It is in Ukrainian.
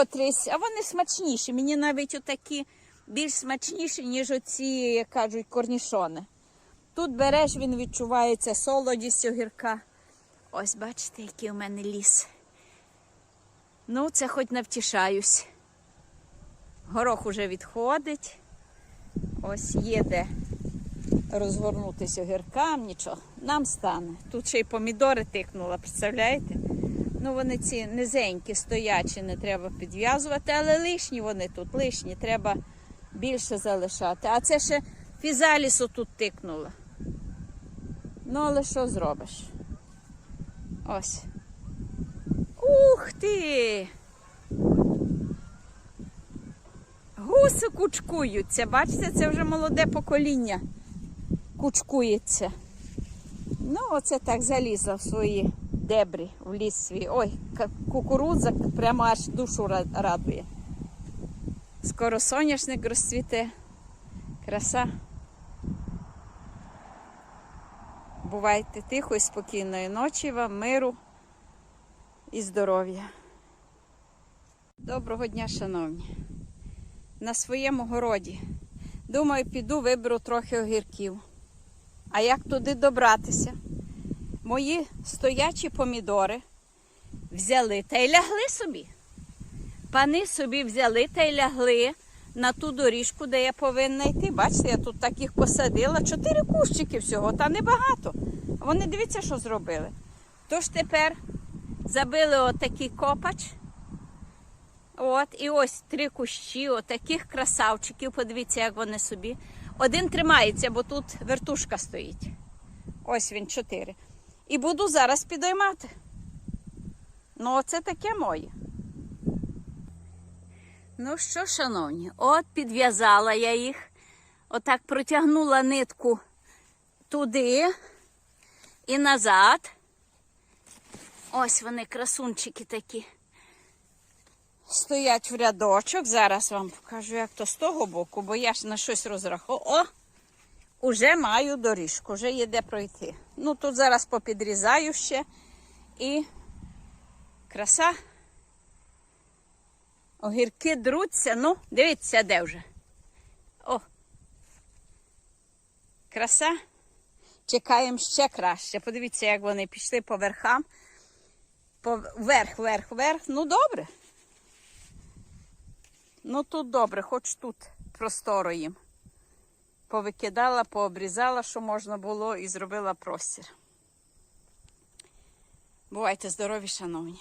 котрись, а вони смачніші. Мені навіть отакі більш смачніші, ніж оці, як кажуть, корнішони. Тут береш, він відчувається солодість огірка. Ось бачите, який у мене ліс. Ну, це хоч навтішаюсь. Горох уже відходить. Ось є де розгорнутися огіркам, нічого. Нам стане. Тут ще й помідори тикнула, представляєте? Ну, вони ці низенькі, стоячі, не треба підв'язувати, але лишні вони тут, лишні, треба більше залишати. А це ще фізалісу тут тикнула. Ну, але що зробиш? Ось. Ух ти! Гуси кучкуються. Бачите, це вже молоде покоління кучкується. Ну, оце так залізла в свої дебрі, в ліс свій. Ой, кукурудза прямо аж душу радує. Скоро соняшник розцвіте. Краса. Бувайте тихої, спокійної ночі вам, миру і здоров'я. Доброго дня, шановні. На своєму городі. Думаю, піду виберу трохи огірків. А як туди добратися? Мої стоячі помідори взяли та й лягли собі. Пани собі взяли та й лягли на ту доріжку, де я повинна йти. Бачите, я тут таких посадила. Чотири кущики всього, та небагато. Вони дивіться, що зробили. Тож тепер забили отакий копач. От, і ось три кущі, отаких красавчиків. Подивіться, як вони собі. Один тримається, бо тут вертушка стоїть. Ось він, чотири. І буду зараз підіймати. Ну, оце таке моє. Ну що, шановні, от підв'язала я їх. Отак протягнула нитку туди і назад. Ось вони, красунчики такі. Стоять в рядочок. Зараз вам покажу, як то з того боку, бо я ж на щось розраховую. О! Уже маю доріжку, вже є де пройти. Ну тут зараз попідрізаю ще і краса. Огірки друться. Ну, дивіться, де вже. О! Краса. Чекаємо ще краще. Подивіться, як вони пішли по верхам. По вверх, вверх, вверх. Ну, добре. Ну тут добре, хоч тут просторо їм. Повикидала, пообрізала, що можна було, і зробила простір. Бувайте здорові, шановні.